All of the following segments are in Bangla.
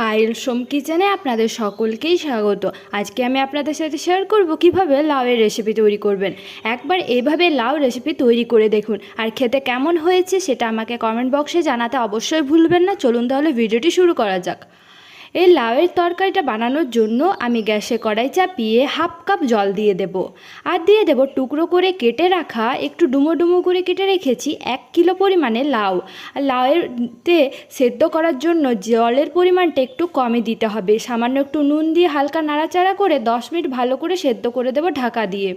পায়েল সোম কিচেনে আপনাদের সকলকেই স্বাগত। আজকে আমি আপনাদের সাথে শেয়ার করব কীভাবে লাউয়ের রেসিপি তৈরি করবেন। একবার এভাবে লাউ রেসিপি তৈরি করে দেখুন, আর খেতে কেমন হয়েছে সেটা আমাকে কমেন্ট বক্সে জানাতে অবশ্যই ভুলবেন না। চলুন তাহলে ভিডিওটি শুরু করা যাক। এই লাউয়ের তরকারিটা বানানোর জন্য আমি গ্যাসে কড়াই চাপিয়ে হাফ কাপ জল দিয়ে দেব। আর দিয়ে দেব টুকরো করে কেটে রাখা একটু ডুমো ডুমো করে কেটে রেখেছি এক কিলো পরিমাণে লাউ। আর লাউয়েরতে সেদ্ধ করার জন্য জলের পরিমাণটা একটু কমে দিতে হবে। সামান্য একটু নুন দিয়ে হালকা নাড়াচাড়া করে দশ মিনিট ভালো করে সেদ্ধ করে দেবো ঢাকা দিয়ে।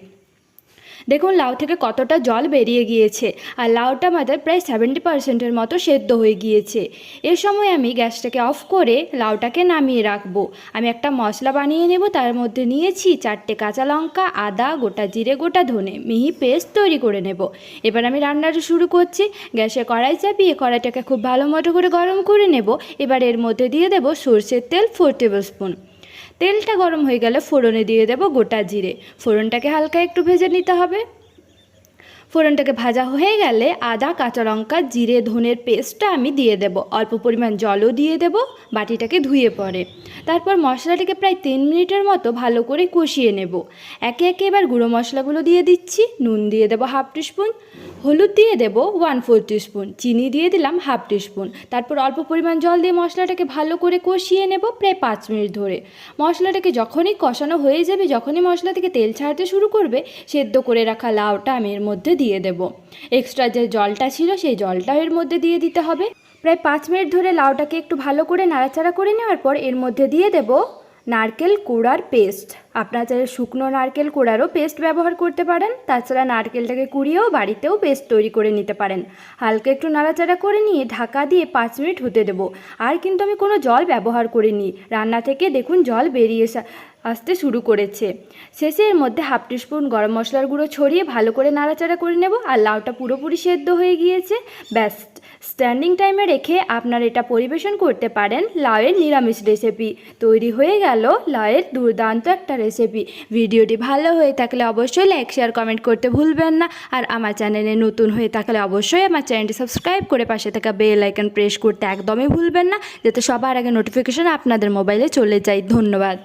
দেখুন, লাউ থেকে কতটা জল বেরিয়ে গিয়েছে আর লাউটা আমাদের প্রায় সেভেন্টি পার্সেন্টের মতো সেদ্ধ হয়ে গিয়েছে। এ সময় আমি গ্যাসটাকে অফ করে লাউটাকে নামিয়ে রাখব। আমি একটা মশলা বানিয়ে নেব, তার মধ্যে নিয়েছি চারটে কাঁচা লঙ্কা, আদা, গোটা জিরে, গোটা ধনে, মিহি পেস্ট তৈরি করে নেব। এবার আমি রান্নাটা শুরু করছি। গ্যাসে কড়াই চাপিয়ে কড়াইটাকে খুব ভালো মতো করে গরম করে নেব। এবার এর মধ্যে দিয়ে দেব সর্ষের তেল ফোর টেবিল স্পুন তেলটা গরম হয়ে গেলে ফোড়নে দিয়ে দেব গোটা জিরে। ফোড়নটাকে হালকা একটু ভেজে নিতে হবে। ফোড়নটাকে ভাজা হয়ে গেলে আদা, কাঁচা লঙ্কা, জিরে, ধনের পেস্টটা আমি দিয়ে দেব। অল্প পরিমাণ জলও দিয়ে দেব, বাটিটাকে ধুয়ে পরে। তারপর মশলাটাকে প্রায় তিন মিনিটের মতো ভালো করে কষিয়ে নেব। একে একে এবার গুঁড়ো মশলাগুলো দিয়ে দিচ্ছি। নুন দিয়ে দেবো হাফ টিস্পুন হলুদ দিয়ে দেব ওয়ান ফোর টিস্পুন চিনি দিয়ে দিলাম হাফ টিস্পুন তারপর অল্প পরিমাণ জল দিয়ে মশলাটাকে ভালো করে কষিয়ে নেব প্রায় পাঁচ মিনিট ধরে। মশলাটাকে যখনই কষানো হয়ে যাবে, যখনই মশলা থেকে তেল ছাড়তে শুরু করবে, সেদ্ধ করে রাখা লাউটা আমি এর মধ্যে দিয়ে দেব। এক্সট্রা যে জলটা ছিল, সেই জলটা এর মধ্যে দিয়ে দিতে হবে। প্রায় পাঁচ মিনিট ধরে লাউটাকে একটু ভালো করে নাড়াচাড়া করে নেওয়ার পর এর মধ্যে দিয়ে দেব নারকেল কুড়ার পেস্ট। আপনারা চাইলে শুকনো নারকেল কুড়ারও পেস্ট ব্যবহার করতে পারেন। তাছাড়া নারকেলটাকে কুড়িয়েও বাড়িতেও পেস্ট তৈরি করে নিতে পারেন। হালকা একটু নাড়াচাড়া করে নিয়ে ঢাকা দিয়ে পাঁচ মিনিট হতে দেবো। আর কিন্তু আমি কোনো জল ব্যবহার করিনি। রান্না থেকে দেখুন জল বেরিয়ে আসতে শুরু করেছে। শেষে এর মধ্যে হাফ টিস্পুন গরম মশলার গুঁড়ো ছড়িয়ে ভালো করে নাড়াচাড়া করে নেব। আর লাউটা পুরোপুরি সেদ্ধ হয়ে গিয়েছে। ব্যাস। স্ট্যান্ডিং টাইমে রেখে আপনারা এটা পরিবেশন করতে পারেন লাউয়ের নিরামিষ রেসিপি তৈরি হয়ে গেল লাউয়ের দুর্দান্ত একটা রেসিপি ভিডিওটি ভালো হয়ে থাকলে অবশ্যই লাইক শেয়ার কমেন্ট করতে ভুলবেন না। আর আমার চ্যানেলে নতুন হয়ে থাকলে অবশ্যই আমার চ্যানেলটি সাবস্ক্রাইব করে পাশে থাকা বেল আইকন প্রেস করতে একদমই ভুলবেন না। যাতে সবার আগে নোটিফিকেশন আপনাদের মোবাইলে চলে যায়। ধন্যবাদ।